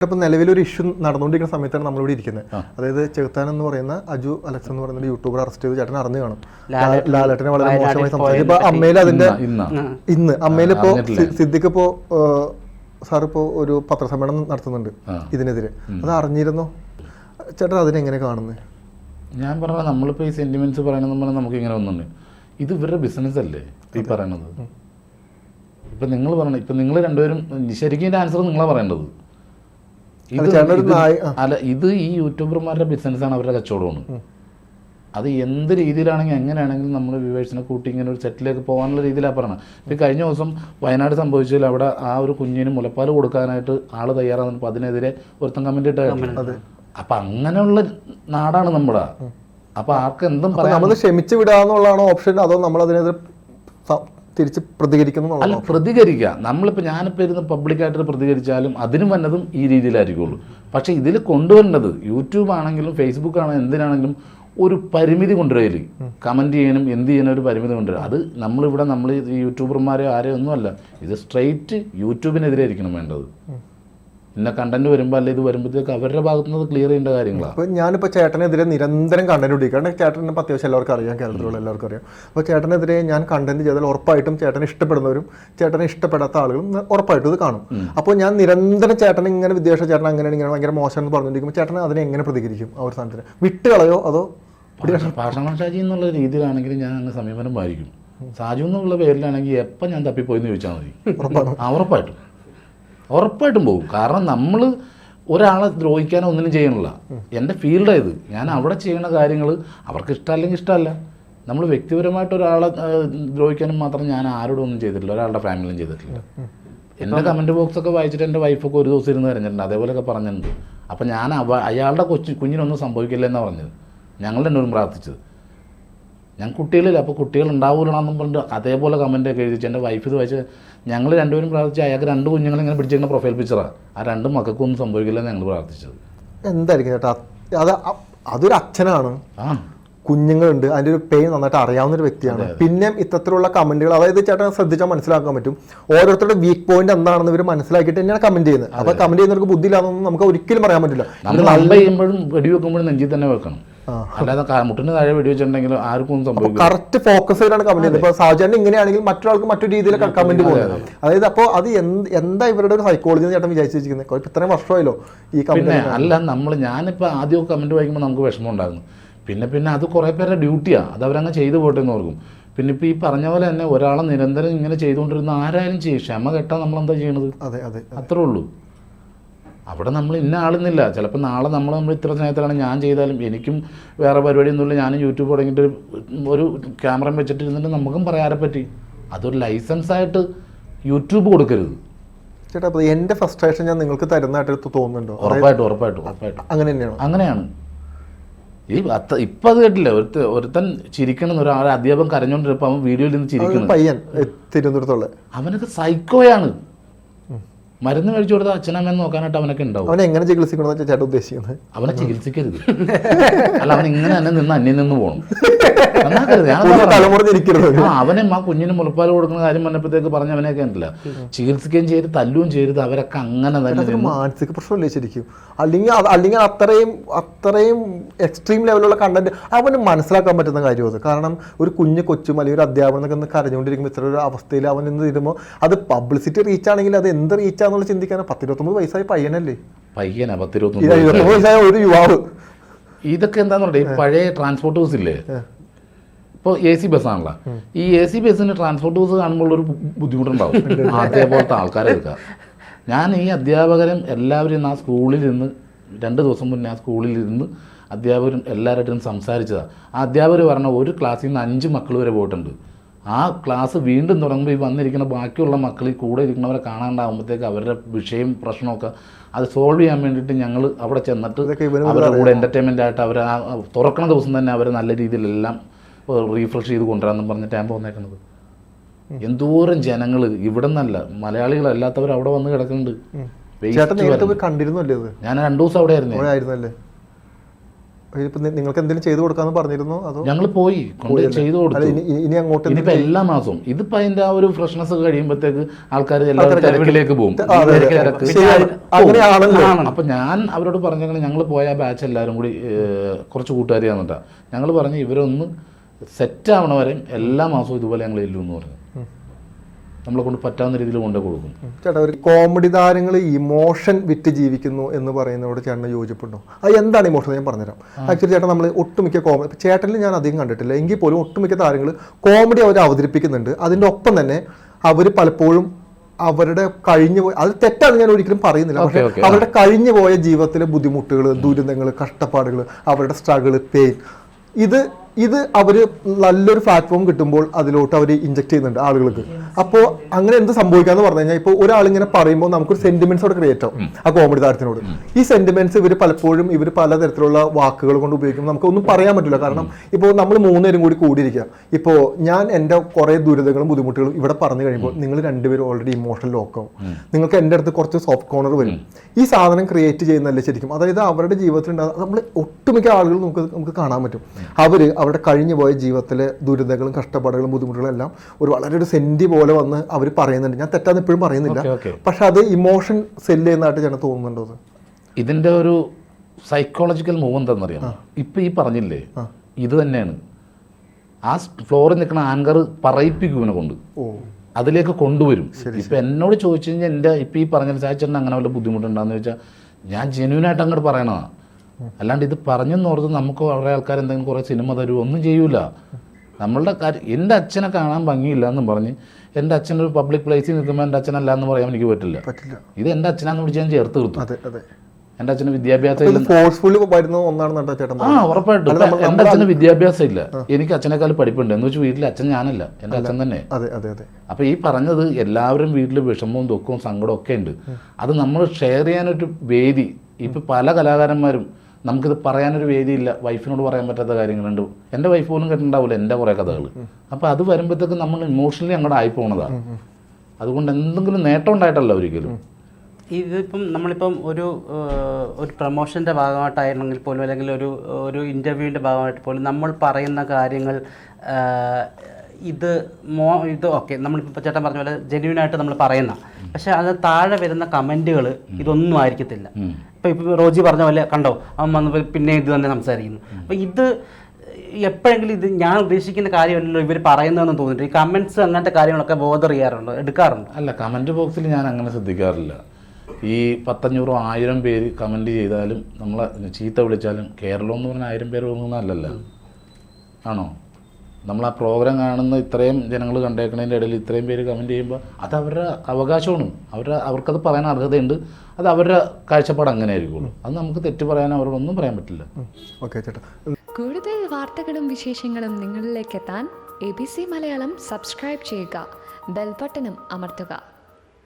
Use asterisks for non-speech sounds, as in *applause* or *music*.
ഇപ്പൊ നിലവിലൊരു ഇഷ്യൂ നടന്നുകൊണ്ടിരിക്കുന്ന സമയത്താണ് നമ്മളിവിടെ ഇരിക്കുന്നത്. അതായത് ചെറുത്താൻ എന്ന് പറയുന്ന അജു അലക്സ് എന്ന് പറയുന്ന ഒരു യൂട്യൂബർ അറസ്റ്റ് ചെയ്ത് ചേട്ടൻ അറിഞ്ഞു കാണും. ലാലേട്ടനെ വളരെ മോശമായി സംസാരിച്ചു. ഇപ്പൊ അമ്മയിൽ അതിന്റെ ഇന്ന്. അമ്മയിൽ ഇപ്പോ സിദ്ദിഖ് ഇപ്പോ സാർ ഇപ്പോ ഒരു പത്രസമ്മേളനം നടത്തുന്നുണ്ട് ഇതിനെതിരെ. അത് അറിഞ്ഞിരുന്നോ? ചേട്ടൻ അതിനെങ്ങനെ കാണുന്നത് ഞാൻ പറഞ്ഞ നമ്മളിപ്പോൾ ഈ സെന്റിമെന്റ്സ് പറയണമെന്ന് പറഞ്ഞാൽ നമുക്ക് ഇങ്ങനെ ഒന്നുണ്ട് ഇത് ഇവരുടെ ബിസിനസ് അല്ലേ ഈ പറയണത്? ഇപ്പൊ നിങ്ങൾ പറയണ ഇപ്പൊ നിങ്ങൾ രണ്ടുപേരും ശരിക്കും ആൻസർ നിങ്ങളാ പറയേണ്ടത് ഇത് ചേട്ടനൊരു ഇത് നായ- അല്ല ഇത് ഈ യൂട്യൂബർമാരുടെ ബിസിനസ്സാണ് അവരുടെ കച്ചവടമാണ്. അത് എന്ത് രീതിയിലാണെങ്കിൽ എങ്ങനെയാണെങ്കിലും നമ്മൾ വ്യൂവേഴ്സിനെ കൂട്ടി ഇങ്ങനെ ഒരു സെറ്റിലേക്ക് പോകാനുള്ള രീതിയിലാണ് പറഞ്ഞത് ഇപ്പം കഴിഞ്ഞ ദിവസം വയനാട് സംഭവിച്ചതിൽ അവിടെ ആ ഒരു കുഞ്ഞിന് മുലപ്പാൽ കൊടുക്കാനായിട്ട് ആൾ തയ്യാറാകുന്നപ്പോൾ അതിനെതിരെ ഒരുത്തൻ കമന്റ് ഇട്ട് അപ്പം അങ്ങനെയുള്ള നാടാണ് നമ്മുടെ അപ്പം ആർക്കെന്തും പറയാം നമ്മൾ ക്ഷമിച്ച് വിടാന്നുള്ളതാണോ ഓപ്ഷൻ അതോ നമ്മൾ അതിനെതിരെ തിരിച്ച് പ്രതികരിക്കുന്നു അല്ല പ്രതികരിക്കുക. നമ്മളിപ്പോൾ ഞാനിപ്പോൾ ഇരുന്ന് പബ്ലിക്കായിട്ട് പ്രതികരിച്ചാലും അതിനും വന്നതും ഈ രീതിയിലായിരിക്കുള്ളൂ. പക്ഷേ ഇതിൽ കൊണ്ടുവരേണ്ടത് യൂട്യൂബ് ആണെങ്കിലും ഫേസ്ബുക്ക് ആണെങ്കിലും എന്തിനാണെങ്കിലും ഒരു പരിമിതി കൊണ്ടുവരിക കമന്റ് ചെയ്യാനും എന്ത് ചെയ്യാനും ഒരു പരിമിതി കൊണ്ടുവരിക. അത് നമ്മളിവിടെ നമ്മൾ യൂട്യൂബർമാരെയോ യൂട്യൂബർമാരെ ആരെയോ ഒന്നുമല്ല ഇത് സ്ട്രെയിറ്റ് യൂട്യൂബിനെതിരെ ആയിരിക്കണം വേണ്ടത് പിന്നെ കണ്ടന്റ് വരുമ്പോൾ അല്ലെ ഇത് വരുമ്പോഴത്തേക്ക് അവരുടെ ഭാഗത്തുനിന്ന് ക്ലിയർ ചെയ്യേണ്ട കാര്യങ്ങളാണ് അപ്പോൾ ഞാനിപ്പോൾ ചേട്ടനെതിരെ നിരന്തരം കണ്ടന്റ് പിടിക്കുക കാരണം ചേട്ടനെ ഇപ്പം അത്യാവശ്യം എല്ലാവർക്കും അറിയാം കേരളത്തിലുള്ള എല്ലാവർക്കും അറിയാം. അപ്പോൾ ചേട്ടനെതിരെ ഞാൻ കണ്ടന്റ് ചെയ്താൽ ഉറപ്പായിട്ടും ചേട്ടനെ ഇഷ്ടപ്പെടുന്നവരും ചേട്ടനെ ഇഷ്ടപ്പെടാത്ത ആളുകളും ഉറപ്പായിട്ടും ഇത് കാണും. അപ്പോൾ ഞാൻ നിരന്തരം ചേട്ടൻ ഇങ്ങനെ വിദേശ ചേട്ടൻ അങ്ങനെ ഇങ്ങനെ ഭയങ്കര മോശം എന്ന് പറഞ്ഞിരിക്കുമ്പോൾ ചേട്ടൻ അതിനെ എങ്ങനെ പ്രതികരിക്കും ആ ഒരു സാധനത്തിന്? വിട്ടുകളയോ അതോ ഭാഷണം ഷാജി എന്നുള്ള രീതിയിലാണെങ്കിൽ ഞാൻ അങ്ങ് സമീപനം പാലിക്കും. സാജു എന്നുള്ള പേരിലാണെങ്കിൽ എപ്പം ഞാൻ തപ്പിപ്പോയി എന്ന് ചോദിച്ചാൽ മതി. ഉറപ്പായിട്ടും. ഉറപ്പായിട്ടും പോകും. കാരണം നമ്മൾ ഒരാളെ ദ്രോഹിക്കാനോ ഒന്നിനും ചെയ്യണില്ല. എന്റെ ഫീൽഡായത് ഞാൻ അവിടെ ചെയ്യുന്ന കാര്യങ്ങൾ അവർക്ക് ഇഷ്ടമല്ലെങ്കിൽ ഇഷ്ടമല്ല. നമ്മൾ വ്യക്തിപരമായിട്ട് ഒരാളെ ദ്രോഹിക്കാനും മാത്രം ഞാൻ ആരോടും ഒന്നും ചെയ്തിട്ടില്ല. ഒരാളുടെ ഫാമിലിയും ചെയ്തിട്ടില്ല. എന്റെ കമന്റ് ബോക്സൊക്കെ വായിച്ചിട്ട് എന്റെ വൈഫൊക്കെ ഒരു ദിവസം ഇരുന്ന് കരഞ്ഞിട്ടുണ്ട്. അതേപോലെയൊക്കെ പറഞ്ഞിട്ടുണ്ട്. അപ്പോൾ ഞാൻ അയാളുടെ കൊച്ചു കുഞ്ഞിനൊന്നും സംഭവിക്കില്ല എന്നാണ് പറഞ്ഞത്. ഞങ്ങൾ എന്നോടും പ്രാർത്ഥിച്ചത്. ഞാൻ കുട്ടികളില്ല അപ്പോൾ കുട്ടികൾ ഉണ്ടാവില്ലെന്നും പറഞ്ഞിട്ട് അതേപോലെ കമന്റ് ഒക്കെ എഴുതിച്ചു എന്റെ വൈഫ് ഇത് വായിച്ച് ഞങ്ങൾ രണ്ടുപേരും പ്രാർത്ഥിച്ച് അയാൾക്ക് രണ്ട് കുഞ്ഞുങ്ങൾ ഇങ്ങനെ പിടിച്ചിരിക്കുന്ന പ്രൊഫൈൽ പിക്ചറാണ് ആ. രണ്ട് മക്കൾക്കൊന്നും സംഭവിക്കില്ലെന്ന് ഞങ്ങൾ പ്രാർത്ഥിച്ചത്. എന്തായിരിക്കും ചേട്ടാ? അത് അതൊരു അച്ഛനാണ്. ആ. കുഞ്ഞുങ്ങളുണ്ട്. അതിന്റെ ഒരു പെയിൻ നന്നായിട്ട് അറിയാവുന്ന ഒരു വ്യക്തിയാണ്. പിന്നെ ഇത്തരത്തിലുള്ള കമന്റുകൾ അതായത് ചേട്ടൻ ശ്രദ്ധിച്ചാൽ മനസ്സിലാക്കാൻ പറ്റും. ഓരോരുത്തരുടെ വീക്ക് പോയിന്റ് എന്താണെന്ന് ഇവർ മനസ്സിലാക്കിയിട്ട് തന്നെയാണ് കമന്റ് ചെയ്യുന്നത്. അപ്പോൾ കമന്റ് ചെയ്യുന്നവർക്ക് ബുദ്ധി ഇല്ലാന്നൊന്നും നമുക്ക് ഒരിക്കലും പറയാൻ പറ്റില്ല. നമ്മൾ നല്ല ചെയ്യുമ്പോഴും വെടിവെക്കുമ്പോഴും നെഞ്ചിൽ തന്നെ വെക്കണം. അല്ലാതെ മുട്ടിന് താഴെ വെടി വെച്ചിട്ടുണ്ടെങ്കിൽ ആർക്കും ഒന്നും സംഭവിക്കില്ല. കറക്റ്റ് ഫോക്കസ് ചെയ്താണ് കമന്റ് ചെയ്യുന്നത്. ഇപ്പൊ സാഹചര്യം ഇങ്ങനെയാണെങ്കിൽ മറ്റൊരാൾക്ക് മറ്റൊരു രീതിയിൽ കമന്റ് പോകുന്നത്. അതായത് അപ്പോൾ അത് എന്താ ഇവരുടെ ഒരു സൈക്കോളജി എന്ന് ചേട്ടൻ വിചാരിച്ചു വെച്ചിരിക്കുന്നത്? ഇപ്പൊ ഇത്രയും വർഷമായല്ലോ ഈ കമ്പനി കമന്റ് അല്ല നമ്മൾ ഞാനിപ്പോൾ ആദ്യം കമന്റ് വായിക്കുമ്പോൾ നമുക്ക് വിഷമം ഉണ്ടാകുന്നു പിന്നെ പിന്നെ അത് കുറേ പേരുടെ ഡ്യൂട്ടിയാണ് അത് അവരങ്ങ് ചെയ്തു പോട്ടെ എന്ന് ഓർക്കും. പിന്നെ ഇപ്പോൾ ഈ പറഞ്ഞ പോലെ തന്നെ ഒരാളെ നിരന്തരം ഇങ്ങനെ ചെയ്തുകൊണ്ടിരുന്ന ആരായാലും ചെയ്യും. ക്ഷമ കെട്ടാൻ നമ്മൾ എന്താ ചെയ്യണത് അതെ അതെ. അത്രേ ഉള്ളൂ. അവിടെ നമ്മൾ ഇന്ന ആളുന്നില്ല. ചിലപ്പോൾ നാളെ നമ്മൾ നമ്മൾ ഇത്ര സ്നേഹത്തിലാണ് ഞാൻ ചെയ്താലും എനിക്കും വേറെ പരിപാടിയൊന്നുമില്ല. ഞാനും യൂട്യൂബ് തുടങ്ങിയിട്ട് ഒരു ക്യാമറ വെച്ചിട്ടിരുന്നിട്ട് നമുക്കും പറയാരെ പറ്റി. അതൊരു ലൈസൻസ് ആയിട്ട് യൂട്യൂബ് കൊടുക്കരുത്. ചേട്ടാ അപ്പോൾ എന്റെ ഫ്രസ്ട്രേഷൻ ഞാൻ നിങ്ങൾക്ക് തരുന്നതായിട്ട് തോന്നുന്നുണ്ടോ? ഉറപ്പായിട്ടും ഉറപ്പായിട്ടും ഉറപ്പായിട്ടും. അങ്ങനെ തന്നെയാണ്? അങ്ങനെയാണ്. ഈ അത്ത ഇപ്പം അത് കേട്ടില്ല. ഒരുത്ത ഒരുത്തൻ ചിരിക്കണം ഒരാൾ അധ്യാപകൻ കരഞ്ഞോണ്ടിരുന്നപ്പോൾ അവൻ വീഡിയോയിൽ നിന്ന് ചിരിക്കുന്നു. പയ്യൻ തിരുവനന്തപുരത്തുള്ള. അവനൊക്കെ സൈക്കോയാണ് മരുന്ന് കഴിച്ചു കൊടുത്ത അച്ഛനമ്മയെന്ന് നോക്കാനായിട്ട് അവനൊക്കെ ഉണ്ടാവും. അവനെ എങ്ങനെ ചികിത്സിക്കണമെന്ന് ചേട്ടൻ ഉദ്ദേശിക്കുന്നത്? അവനെ ചികിത്സിക്കരുത്. അല്ല അവൻ ഇങ്ങനെ തന്നെ നിന്ന് അന്യം നിന്ന് പോകണം *laughs* നന്നാക്കരുത്. അവനെ. ആ കുഞ്ഞിന് മുലപ്പാൽ കൊടുക്കുന്ന കാര്യം പറഞ്ഞപ്പോഴത്തേക്ക് പറഞ്ഞ അവനെയൊക്കെ ഉണ്ടല്ല ചികിത്സിക്കുകയും ചെയ്ത് തല്ലുകയും ചെയ്ത് അവരൊക്കെ അങ്ങനെ തന്നെ മാനസിക പ്രശ്നമല്ലേ ശരിക്കും? അല്ലെങ്കിൽ അല്ലെങ്കിൽ അത്രയും അത്രയും എക്സ്ട്രീം ലെവലുള്ള കണ്ടന്റ് അവന് മനസ്സിലാക്കാൻ പറ്റുന്ന കാര്യമാണ് കാരണം ഒരു കുഞ്ഞ് കൊച്ചും അല്ലെങ്കിൽ ഒരു അധ്യാപകനൊക്കെ ഒന്ന് കരഞ്ഞുകൊണ്ടിരിക്കുമ്പോൾ ഇത്ര ഒരു അവസ്ഥയിൽ അവൻ ഇന്ന് തരുമ്പോൾ അത് പബ്ലിസിറ്റി റീച്ച് ആണെങ്കിൽ അത് എന്ത് റീച്ചാന്നുള്ള ചിന്തിക്കാൻ പത്തിരുപത്തൊമ്പത് വയസ്സായ പയ്യനല്ലേ? പയ്യനാ പത്തിരുപത്തൊമ്പത് ഇരുപത്തൊമ്പത് വയസ്സായ ഒരു യുവാവ്. ഇതൊക്കെ എന്താന്ന് പറയുക പഴയ ട്രാൻസ്പോർട്ട് ബസ് ഇല്ലേ? ഇപ്പോൾ എ സി ബസ്സാണല്ലോ ഈ എ സി ബസ്സിന് ട്രാൻസ്പോർട്ട് ബസ് കാണുമ്പോൾ ഒരു ബുദ്ധിമുട്ടുണ്ടാവും. അതേപോലത്തെ ആൾക്കാരെ എടുക്കുക ഞാൻ ഈ അധ്യാപകരും എല്ലാവരും ഇന്ന് ആ സ്കൂളിൽ നിന്ന് രണ്ട് ദിവസം മുന്നേ ആ സ്കൂളിൽ ഇരുന്ന് അധ്യാപകരും എല്ലാവരായിട്ടും സംസാരിച്ചതാണ് ആ അധ്യാപകർ പറഞ്ഞ ഒരു ക്ലാസ്സിൽ നിന്ന് അഞ്ച് മക്കൾ വരെ പോയിട്ടുണ്ട്. ആ ക്ലാസ് വീണ്ടും തുടങ്ങുമ്പോൾ ഈ വന്നിരിക്കുന്ന ബാക്കിയുള്ള മക്കൾ ഈ കൂടെ ഇരിക്കുന്നവരെ കാണാണ്ടാകുമ്പോഴത്തേക്ക് അവരുടെ വിഷയം പ്രശ്നമൊക്കെ അത് സോൾവ് ചെയ്യാൻ വേണ്ടിയിട്ട് ഞങ്ങൾ അവിടെ ചെന്നിട്ട് അവരുടെ കൂടെ എന്റർടൈൻമെന്റ് ആയിട്ട് അവർ ആ തുറക്കണ ദിവസം തന്നെ അവർ നല്ല രീതിയിലെല്ലാം റീഫ്രഷ് ചെയ്ത് കൊണ്ടുവരാമെന്ന് പറഞ്ഞിട്ട് ഞാൻ പോന്നേക്കുന്നത് എന്തോരം ജനങ്ങൾ ഇവിടെ നിന്നല്ല മലയാളികളല്ലാത്തവർ അവിടെ വന്ന് കിടക്കുന്നുണ്ട്. ഞാൻ രണ്ടു ദിവസം അവിടെ ആയിരുന്നു. നിങ്ങൾക്ക് എന്തെങ്കിലും ചെയ്തു കൊടുക്കാന്ന് പറഞ്ഞിരുന്നു? അതോ ഞങ്ങൾ പോയി. കൊണ്ട് ചെയ്തു കൊടുക്കും കൊടുത്തു ഇനി അങ്ങോട്ട് ഇനിയിപ്പോ എല്ലാ മാസവും. ഇതിപ്പോ അതിന്റെ ആ ഒരു ഫ്രഷ്നെസ് കഴിയുമ്പോഴത്തേക്ക് ആൾക്കാർ എല്ലാവരും തിരക്കിലേക്ക് പോകും. അപ്പൊ ഞാൻ അവരോട് പറഞ്ഞെങ്കിൽ ഞങ്ങൾ പോയ ബാച്ച് എല്ലാവരും കൂടി കുറച്ച് കൂട്ടുകാരി ആണെന്നിട്ടാ ഞങ്ങൾ പറഞ്ഞു ഇവരൊന്ന് സെറ്റ് ആവണ വരെ എല്ലാ മാസവും ഇതുപോലെ ഞങ്ങൾ ഇല്ലു എന്ന് പറഞ്ഞു. നമ്മളെ കൊണ്ട് പറ്റാവുന്ന രീതിയിൽ കൊണ്ടേ കൊടുക്കും. ചേട്ടാ ഒരു കോമഡി താരങ്ങൾ ഇമോഷൻ വിറ്റ് ജീവിക്കുന്നു എന്ന് പറയുന്നതോട് ചേട്ടന് യോജിപ്പുണ്ടോ? അത് എന്താണ് ഇമോഷൻ ഞാൻ പറഞ്ഞുതരാം. ആക്ച്വലി ചേട്ടൻ നമ്മൾ ഒട്ടുമിക്ക കോമഡി ചേട്ടനിൽ ഞാൻ അധികം കണ്ടിട്ടില്ല. എങ്കിൽ പോലും ഒട്ടുമിക്ക താരങ്ങൾ കോമഡി അവർ അവതരിപ്പിക്കുന്നുണ്ട്. അതിന്റെ ഒപ്പം തന്നെ അവർ പലപ്പോഴും അവരുടെ കഴിഞ്ഞു പോയി അത് തെറ്റാണ് ഞാൻ ഒരിക്കലും പറയുന്നില്ല. പക്ഷേ. അവരുടെ കഴിഞ്ഞു പോയ ജീവിതത്തിലെ ബുദ്ധിമുട്ടുകൾ ദുരിതങ്ങൾ കഷ്ടപ്പാടുകൾ അവരുടെ സ്ട്രഗിൾ പെയിൻ ഇത് ഇത് അവർ നല്ലൊരു പ്ലാറ്റ്ഫോം കിട്ടുമ്പോൾ അതിലോട്ട് അവർ ഇഞ്ചക്ട് ചെയ്യുന്നുണ്ട് ആളുകൾക്ക്. അപ്പോൾ അങ്ങനെ എന്ത് സംഭവിക്കാന്ന് പറഞ്ഞു കഴിഞ്ഞാൽ ഇപ്പോൾ ഒരാളിങ്ങനെ പറയുമ്പോൾ നമുക്കൊരു സെന്റിമെന്റ്സ് അവിടെ ക്രിയേറ്റ് ആവും ആ കോമഡി താരത്തിനോട്. ഈ സെന്റിമെന്റ്സ് ഇവർ പലപ്പോഴും ഇവർ പലതരത്തിലുള്ള വാക്കുകൾ കൊണ്ട് ഉപയോഗിക്കുമ്പോൾ നമുക്ക് ഒന്നും പറയാൻ പറ്റില്ല. കാരണം ഇപ്പോൾ നമ്മൾ മൂന്നുപേരും കൂടി കൂടിയിരിക്കുക ഇപ്പോൾ ഞാൻ എന്റെ കുറേ ദുരിതങ്ങളും ബുദ്ധിമുട്ടുകളും ഇവിടെ പറഞ്ഞു കഴിയുമ്പോൾ നിങ്ങൾ രണ്ടുപേരും ഓൾറെഡി ഇമോഷണൽ ലോക്കാവും നിങ്ങൾക്ക് എന്റെ അടുത്ത് കുറച്ച് സോഫ്റ്റ് കോർണർ വരും. ഈ സാധനം ക്രിയേറ്റ് ചെയ്യുന്നതല്ലേ ശരിക്കും? അതായത് അവരുടെ ജീവിതത്തിൽ ഉണ്ടാകുന്ന നമ്മൾ ഒട്ടുമിക്ക ആളുകൾ നമുക്ക് നമുക്ക് കാണാൻ പറ്റും. അവർ അവരുടെ കഴിഞ്ഞു പോയ ജീവിതത്തിലെ ദുരിതങ്ങളും കഷ്ടപ്പാടുകളും ബുദ്ധിമുട്ടുകളും എല്ലാം ഒരു വളരെ ഒരു സെന്റി പോലെ വന്ന് അവർ പറയുന്നുണ്ട്. ഞാൻ തെറ്റാന്ന് ഇപ്പോഴും പറയുന്നില്ല. പക്ഷെ അത് ഇമോഷൻ സെല്ല് ചെയ്യുന്നതായിട്ട് ചേട്ടൻ തോന്നുന്നുണ്ടോ അത്? ഇതിന്റെ ഒരു സൈക്കോളജിക്കൽ മൂവ് എന്താണെന്നറിയാം ഇപ്പൊ ഈ പറഞ്ഞില്ലേ? ഇത് തന്നെയാണ്. ആ ഫ്ലോറിൽ നിൽക്കുന്ന ആങ്കർ പറയിപ്പിക്കും ഇവനെ കൊണ്ട് അതിലേക്ക് കൊണ്ടുവരും. ഇപ്പൊ എന്നോട് ചോദിച്ചു കഴിഞ്ഞാൽ എന്റെ ഇപ്പൊ ഈ പറഞ്ഞ സാഹചര്യം അങ്ങനെ വല്ല ബുദ്ധിമുട്ടുണ്ടാന്ന് ചോദിച്ചാൽ ഞാൻ ജെന്യൂൻ ആയിട്ട് അങ്ങോട്ട് പറയണതാ. അല്ലാണ്ട് ഇത് പറഞ്ഞെന്ന് ഓർത്ത് നമുക്ക് വളരെ ആൾക്കാർ എന്തെങ്കിലും കുറേ സിനിമ തരുമോ ഒന്നും ചെയ്യൂല. നമ്മളുടെ കാര്യം എന്റെ അച്ഛനെ കാണാൻ ഭംഗിയില്ല എന്നും പറഞ്ഞ് എന്റെ അച്ഛൻ ഒരു പബ്ലിക് പ്ലേസിൽ നിൽക്കുമ്പോൾ എന്റെ അച്ഛനല്ല എന്ന് പറയാൻ എനിക്ക് പറ്റില്ല. പറ്റില്ല. ഇത് എന്റെ അച്ഛനാന്ന് വിളിച്ച് ഞാൻ ചേർത്ത് നിർത്തും അതെ അതെ. എന്റെ അച്ഛന് വിദ്യാഭ്യാസം വരുന്ന ഒന്നാണെന്നാണ് ചേട്ടൻ ആ. ഉറപ്പായിട്ടും. എന്റെ അച്ഛന് വിദ്യാഭ്യാസം ഇല്ല. എനിക്ക് അച്ഛനേക്കാൾ പഠിപ്പുണ്ട്. എന്ന് വെച്ചാൽ വീട്ടിൽ അച്ഛൻ ഞാനല്ല. എന്റെ അച്ഛൻ തന്നെ. അപ്പോൾ ഈ പറഞ്ഞത് എല്ലാവരും വീട്ടിൽ വിഷമവും ദുഃഖവും സങ്കടവും ഒക്കെ ഉണ്ട്. അത് നമ്മൾ ഷെയർ ചെയ്യാനൊരു വേദി. ഇപ്പം പല കലാകാരന്മാരും നമുക്കിത് പറയാനൊരു വേദിയില്ല. വൈഫിനോട് പറയാൻ പറ്റാത്ത കാര്യങ്ങളുണ്ട്. എന്റെ വൈഫ് പോലും കേട്ടിട്ടുണ്ടാവില്ല എന്റെ കുറേ കഥകൾ അപ്പോൾ അത് വരുമ്പോഴത്തേക്ക് നമ്മൾ ഇമോഷണലി അങ്ങോട്ട് ആയി പോണതാണ് അതുകൊണ്ട് എന്തെങ്കിലും നേട്ടം ഉണ്ടായിട്ടല്ല ഒരിക്കലും. ഇതിപ്പം നമ്മളിപ്പം ഒരു ഒരു പ്രൊമോഷന്റെ ഭാഗമായിട്ടായിരുന്നെങ്കിൽ പോലും അല്ലെങ്കിൽ ഒരു ഒരു ഇന്റർവ്യൂവിന്റെ ഭാഗമായിട്ട് പോലും നമ്മൾ പറയുന്ന കാര്യങ്ങൾ ഇത് മോ ഇത് ഓക്കെ നമ്മളിപ്പോൾ ചേട്ടൻ പറഞ്ഞ പോലെ ജെന്യൂൻ ആയിട്ട് നമ്മൾ പറയുന്ന. പക്ഷെ അത് താഴെ വരുന്ന കമന്റുകൾ ഇതൊന്നും ആയിരിക്കത്തില്ല. ഇപ്പൊ ഇപ്പൊ റോജി പറഞ്ഞ പോലെ കണ്ടോ? അവൻ വന്നപ്പോൾ പിന്നെ ഇത് തന്നെ സംസാരിക്കുന്നു. അപ്പോൾ ഇത് എപ്പോഴെങ്കിലും ഇത് ഞാൻ ഉദ്ദേശിക്കുന്ന കാര്യമല്ലല്ലോ ഇവർ പറയുന്നതെന്ന് തോന്നിട്ട് ഈ കമന്റ്സ് അങ്ങനത്തെ കാര്യങ്ങളൊക്കെ ബോധർ ചെയ്യാറുണ്ടോ? എടുക്കാറുണ്ടോ? അല്ല കമന്റ് ബോക്സിൽ ഞാൻ അങ്ങനെ ശ്രദ്ധിക്കാറില്ല. ഈ പത്തഞ്ഞൂറോ ആയിരം പേര് കമന്റ് ചെയ്താലും നമ്മളെ ചീത്ത വിളിച്ചാലും കേരളം എന്ന് പറഞ്ഞാൽ ആയിരം പേര് പോകുന്നതല്ലല്ലോ. ആണോ? നമ്മൾ ആ പ്രോഗ്രാം കാണുന്ന ഇത്രയും ജനങ്ങൾ കണ്ടേക്കുന്നതിന്റെ ഇടയിൽ ഇത്രയും പേര് കമന്റ് ചെയ്യുമ്പോൾ അത് അവരുടെ അവകാശമാണ്. അവരുടെ അവർക്കത് പറയാൻ അർഹതയുണ്ട്. അത് അവരുടെ കാഴ്ചപ്പാട് അങ്ങനെ ആയിരിക്കുള്ളൂ അത് നമുക്ക് തെറ്റ് പറയാൻ അവരോടൊന്നും പറയാൻ പറ്റില്ല. ഓക്കെ ചേട്ടാ. കൂടുതൽ വാർത്തകളും വിശേഷങ്ങളും നിങ്ങളിലേക്ക് എത്താൻ A B C Malayalam subscribe ചെയ്യുക. ബെൽബട്ടനും അമർത്തുക.